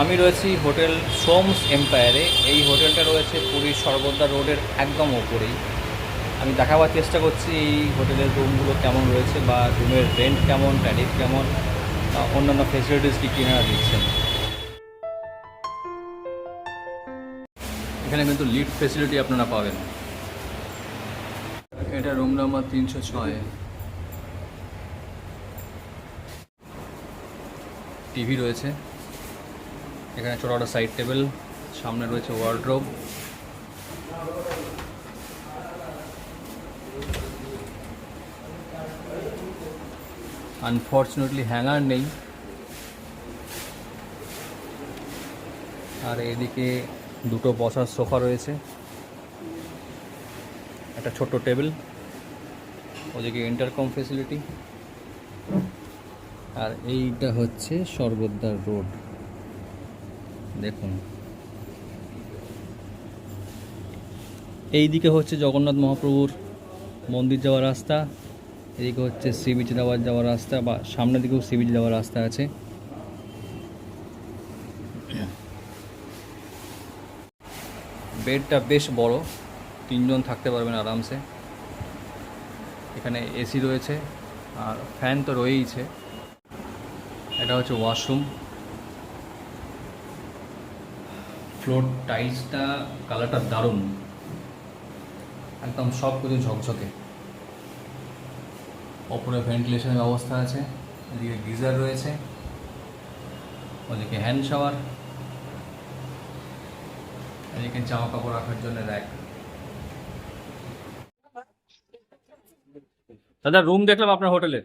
আমি রয়েছি হোটেল সোমস এম্পায়ারে। এই হোটেলটা রয়েছে পুরীর সর্বদা রোডের একদম ওপরেই। আমি দেখাবার চেষ্টা করছি এই হোটেলের রুমগুলো কেমন রয়েছে বা রুমের রেন্ট কেমন ট্যারিফ কেমন অন্যান্য ফেসিলিটিস কী কিনারা দিচ্ছেন। এখানে কিন্তু লিফট ফেসিলিটি আপনারা পাবেন। এটা রুম নাম্বার তিনশো ছয়। টিভি রয়েছে। এখানে ছোটো একটা সাইড টেবিল সামনে রয়েছে ওয়ার্ড্রোব আনফর্চুনেটলি হ্যাঙ্গার নেই। আর এদিকে দুটো বসার সোফা রয়েছে। একটা ছোট্ট টেবিল ওদিকে ইন্টারকম ফেসিলিটি আর এইটা হচ্ছে সর্বদার রোড দেখুন। এই দিকে হচ্ছে জগন্নাথ মহাপ্রভুর মন্দির যাওয়ার রাস্তা, এদিকে হচ্ছে সি বিচ যাওয়ার যাওয়ার রাস্তা বা সামনের দিকেও সি বিচ যাওয়ার রাস্তা আছে। বেডটা বেশ বড়, তিনজন থাকতে পারবেন আরামসে। এখানে এসি রয়েছে, আর ফ্যান তো রয়েইছে। এটা হচ্ছে ওয়াশরুম। ফ্লোর টাইলসটা কালারটা দারুণ। একদম সব কিছু ঝকঝকে। ওপরে ভেন্টিলেশনের ব্যবস্থা আছে, এদিকে গিজার রয়েছে, ওদিকে হ্যান্ড শাওয়ার এদিকে জামা কাপড় রাখার জন্য র্যাক দাদা রুম দেখলাম আপনার হোটেলে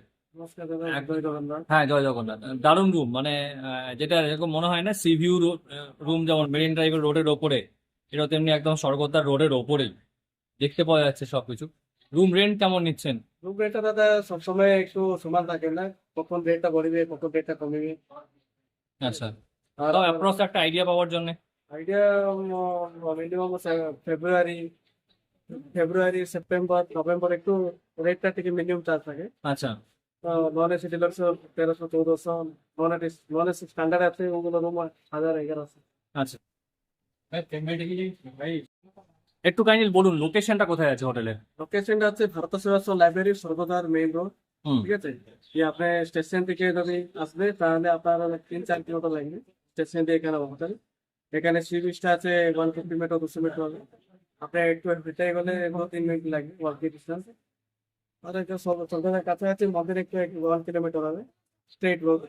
হ্যাঁ জয় জগন্নাথ। দারুণ রুম মানে যেটা এরকম মনে হয় না সি ভিউ রুম যেমন মেরিন ড্রাইভের রোডের ওপরে এটা তেমনি একদম স্বর্গদ্বার রোডের ওপরেই। দেখতে পাওয়া যাচ্ছে সবকিছু। রুম রেন্ট কেমন নিচ্ছেন? রুম রেটটা দাদা সবসময় একটু সমান থাকে না কখন রেটটা বাড়বে কখন রেটটা কমবে। আচ্ছা। আর অ্যাপ্রক্স একটা আইডিয়া পাওয়ার জন্য। Idea minimum February February September November একটু রেটটা থেকে মিনিমাম চার্জ থাকে। আচ্ছা। নন এসি ডিলাক্স তেরোশো চৌদ্দশো non AC non AC standard আছে ওগুলো রুম হাজার এগারোশো আচ্ছা। একটু কাইন্ডলি বলুন লোকেশনটা কোথায় আছে হোটেলের লোকেশনটা আছে ভারত সেবাশ্রম লাইব্রেরি সর্বদার মেইন রোড ঠিক আছে? কি আপনি স্টেশন থেকে যদি আসবে তাহলে আপনার তিন চার কিলোমিটার লাগবে স্টেশন থেকে এখানে হোটেল এখানে সি বিচটা আছে ওয়ান ফিফটি মিটার দুশো মিটার হবে। আপনি একটু হেঁটে গেলে এগুলো তিন মিনিট লাগবে ওয়াকিং ডিস্টেন্স এটা সব কাছাকাছি মন্দির একটু ওয়ান কিলোমিটার হবে। স্ট্রেট রোড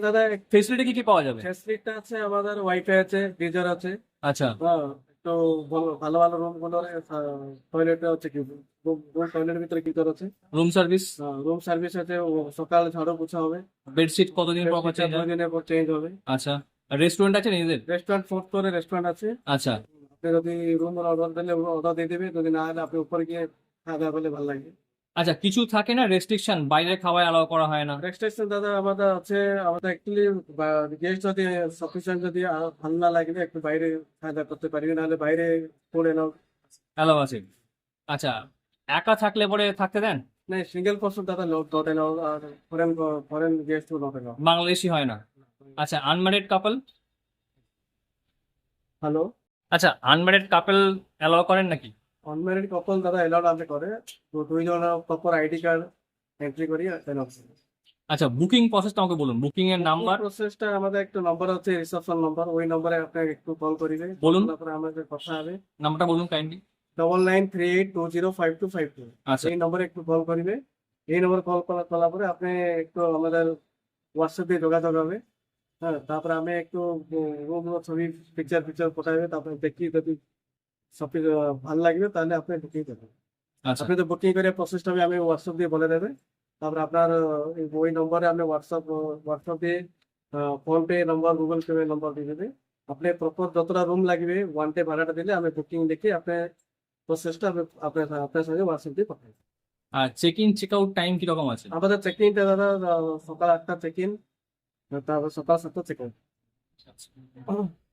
দাদা ফেসিলিটি কি কি পাওয়া যাবে? আছে আমাদের ওয়াইফাই আছে গিজার আছে। আচ্ছা। হ্যাঁ একটু ভালো- ভালো রুমগুলো টয়লেট আছে কি রুম টয়লেটের ভিতরে গিজার আছে। রুম সার্ভিস রুম সার্ভিস আছে। ও সকালে ঝাড়ু পোছা হবে। বেডশিট কতদিন চেঞ্জ পর চেঞ্জ হবে। আচ্ছা। রেস্টুরেন্ট আছে নিজেদের? রেস্টুরেন্ট ফোর্থ ফ্লোরে রেস্টুরেন্ট আছে। আচ্ছা। আপনি যদি রুম অর্ডার দিলে অর্ডার দিয়ে দেবে। যদি না হলে আপনি উপরে গিয়ে খাওয়া করলে ভালো লাগবে আচ্ছা কিছু থাকে না রেস্ট্রিকশন বাইরে খাওয়ায় অ্যালাউ করা হয় না। রেস্ট্রিকশন দাদা আমাদের আছে আমাদের অ্যাকচুয়ালি গেস্ট যদি সাফিসিয়েন্ট যদি ভালো না লাগে একটু বাইরে খাওয়া দাওয়া করতে পারবে নাহলে বাইরে করে নাও। অ্যালাউ আছে। আচ্ছা একা থাকলে পরে থাকতে দেন? না সিঙ্গেল পার্সন দাদা not not allow R foreign foreign guest not allow Bangladeshi হয় না। আচ্ছা আনম্যারিড কাপল হ্যালো আচ্ছা আনম্যারিড কাপল অ্যালাউ করেন নাকি? অনম্যারিড কপল দাদা এলাউড আপনি করে? তো দুইজন প্রপার আইডি কার্ড এন্ট্রি করি এলাউড আচ্ছা বুকিং প্রসেসটা আমাকে বলুন। বুকিং এর নাম্বার প্রসেসটা আমাদের একটা নম্বর আছে রিসেপশন নাম্বার ওই নম্বরে আপনাকে একটু কল করিবে। বলুন। তারপরে আমাদের কথা হবে। নাম্বারটা বলুন kindly double nine three eight two zero five two five two আচ্ছা। এই নম্বরে একটু কল করিবে। এই নম্বরে কল করার পরে আপনি একটু আমাদের হোয়াটসঅ্যাপ দিয়ে যোগাযোগ হবে। হ্যাঁ তারপরে আমি একটু রুম ছবি পিকচার পিকচার পাঠাবে তারপরে দেখি যদি সব কিছু ভালো লাগবে তাহলে আপনি বুকিং দেবেন। আচ্ছা। আপনি তো বুকিং করে প্রসেসটা আমি হোয়াটসঅ্যাপ দিয়ে বলে দেবে। তারপরে আপনার ওই নম্বরে আপনি হোয়াটসঅ্যাপ হোয়াটসঅ্যাপ দিয়ে PhonePe number Google Pay number দিয়ে দেবে। আপনি প্রপার যতটা রুম লাগবে ওয়ান ডে ভাড়াটা দিলে আমি বুকিং দেখে আপনার প্রসেসটা আপনার আপনার সঙ্গে হোয়াটসঅ্যাপ দিয়ে পাঠাই। আর check in check out time কীরকম আছে? আমাদের চেক ইনটা দাদা সকাল আটটা চেক ইন তারপর সকাল সাতটা চেক আউট আচ্ছা।